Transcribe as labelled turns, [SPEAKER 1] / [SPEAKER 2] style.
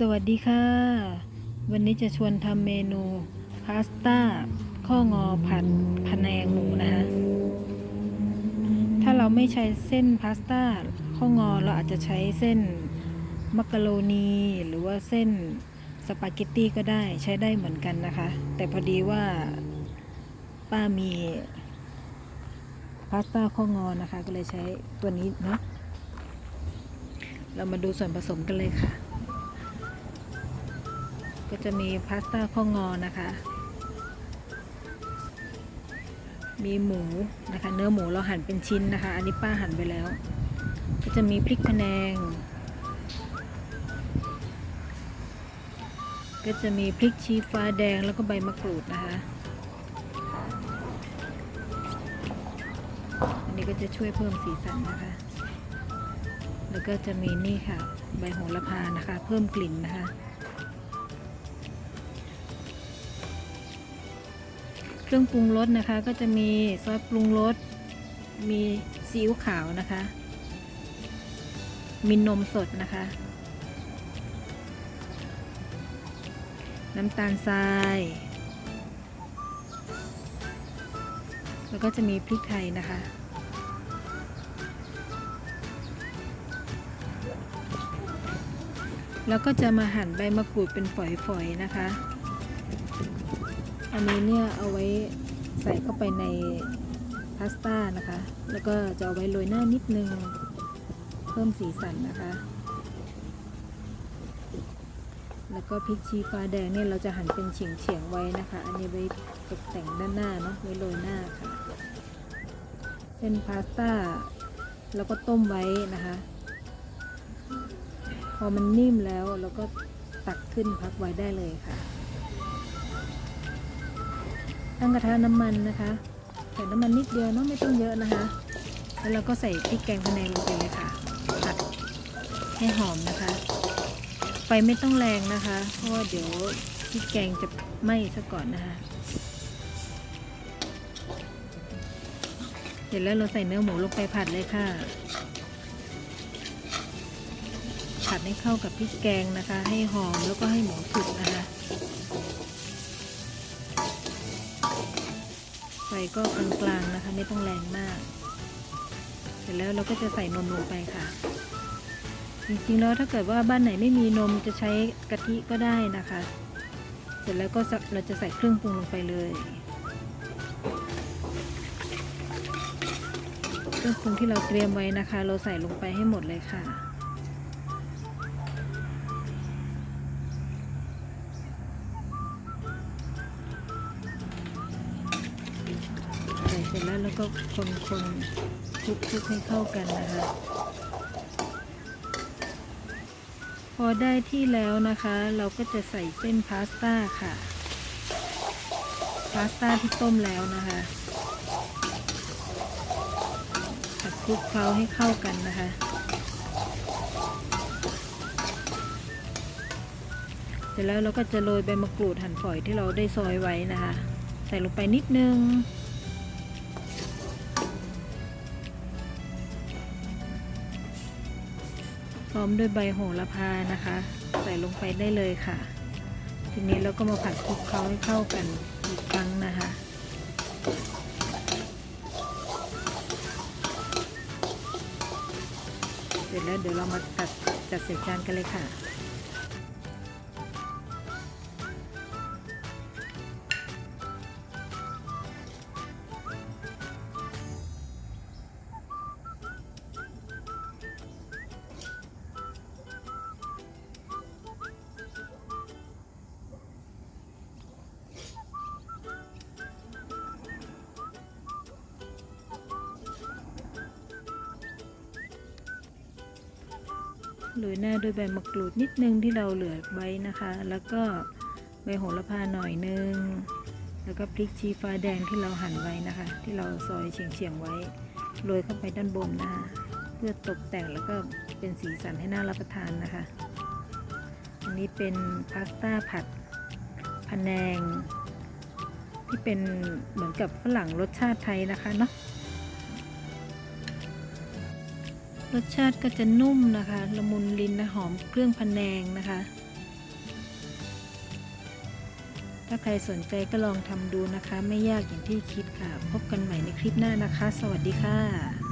[SPEAKER 1] สวัสดีค่ะ วันนี้จะชวนทำเมนูพาสต้าข้องอผัดพะแนงหมูนะคะ ถ้าเราไม่ใช้เส้นพาสต้าข้องอเราอาจจะใช้เส้นมักกะโรนีหรือว่าเส้นสปาเกตตี้ก็ได้ใช้ได้เหมือนกันนะคะ แต่พอดีว่าป้ามีพาสต้าข้องอนะคะ ก็เลยใช้ตัวนี้เนาะเรามาดูส่วนผสมกันเลยค่ะ ก็จะมีพาสต้าข้าวงอนะคะ มีหมูนะคะ เนื้อหมูเราหั่นเป็นชิ้นนะคะ อันนี้ป้าหั่นไปแล้ว ก็จะมีพริกพะแนง ก็จะมีพริกชี้ฟ้าแดงแล้วก็ใบมะกรูดนะคะ อันนี้ก็จะช่วยเพิ่มสีสันนะคะ แล้วก็จะมีนี่ค่ะ ใบโหระพานะคะ เพิ่มกลิ่นนะคะ รื่องปรุงรสนะคะ ก็จะมีซอสปรุงรส มีซีอิ๊วขาวนะคะ มีนมสดนะคะ น้ำตาลทราย แล้วก็จะมีพริกไทยนะคะแล้วก็จะมาหั่นใบมะกรูดเป็นฝอยๆนะคะ อันนี้เนี่ยเอาไว้ใส่เข้าไปในพาสต้านะคะ แล้วก็จะเอาไว้โรยหน้านิดนึง เพิ่มสีสันนะคะ แล้วก็พริกชี้ฟ้าแดงเนี่ยเราจะหั่นเป็นเฉียงๆไว้นะคะ อันนี้ไว้ตกแต่งด้านหน้าเนาะไว้โรยหน้าค่ะ เส้นพาสต้าแล้วก็ต้มไว้นะคะ พอมันนิ่มแล้วเราก็ตักขึ้นพักไว้ได้เลยค่ะ ตั้งกระทะน้ำมันนะคะ ใส่น้ำมันนิดเดียวเนาะไม่ต้องเยอะนะคะ แล้วเราก็ใส่พริกแกงพะแนงลงไปเลยค่ะผัดให้หอมนะคะ ไฟไม่ต้องแรงนะคะ เพราะว่าเดี๋ยวพริกแกงจะไหม้ซะก่อนนะคะเสร็จแล้วเราใส่เนื้อหมูลงไปผัดเลยค่ะผัดให้เข้ากับพริกแกงนะคะ ให้หอมแล้วก็ให้หมูสุกนะคะ ไฟ ก็กลางๆนะคะ ไม่ต้องแรงมาก เสร็จแล้วเราก็จะใส่นมลงไปค่ะ จริงๆแล้วถ้าเกิดว่าบ้านไหนไม่มีนมจะใช้กะทิก็ได้นะคะ เสร็จแล้วก็เราจะใส่เครื่องปรุงลงไปเลยเครื่องปรุงที่เราเตรียมไว้นะคะ เราใส่ลงไปให้หมดเลยค่ะ ร็จแล้วแล้วก็คนคนคลุกคลุกให้เข้ากันนะคะ พอได้ที่แล้วนะคะ เราก็จะใส่เส้นพาสต้าค่ะ พาสต้าที่ต้มแล้วนะคะคลุกเคล้าให้เข้ากันนะคะเสร็จแล้วเราก็จะโรยใบมะกรูดหั่นฝอยที่เราได้ซอยไว้นะคะ ใส่ลงไปนิดนึง พร้อมด้วยใบโหระพานะคะ ใส่ลงไปได้เลยค่ะ ทีนี้เราก็มาผัดคลุกเคล้าให้เข้ากันอีกครั้งนะคะเสร็จแล้วเดี๋ยวเรามาตัดจัดใส่จานกันเลยค่ะ โรยหน้าด้วยใบมะกรูดนิดนึงที่เราเหลือไว้นะคะ แล้วก็ใบโหระพาหน่อยนึง แล้วก็พริกชี้ฟ้าแดงที่เราหั่นไว้นะคะ ที่เราซอยเฉียงๆไว้โรยเข้าไปด้านบนนะคะ เพื่อตกแต่งแล้วก็เป็นสีสันให้น่ารับประทานนะคะ อันนี้เป็นพาสต้าผัดพะแนง ที่เป็นเหมือนกับฝรั่งรสชาติไทยนะคะเนาะ รสชาติก็จะนุ่มนะคะละมุนลิ้นนะหอมเครื่องพันแนงนะคะ ถ้าใครสนใจก็ลองทำดูนะคะ ไม่ยากอย่างที่คิดค่ะ พบกันใหม่ในคลิปหน้านะคะ สวัสดีค่ะ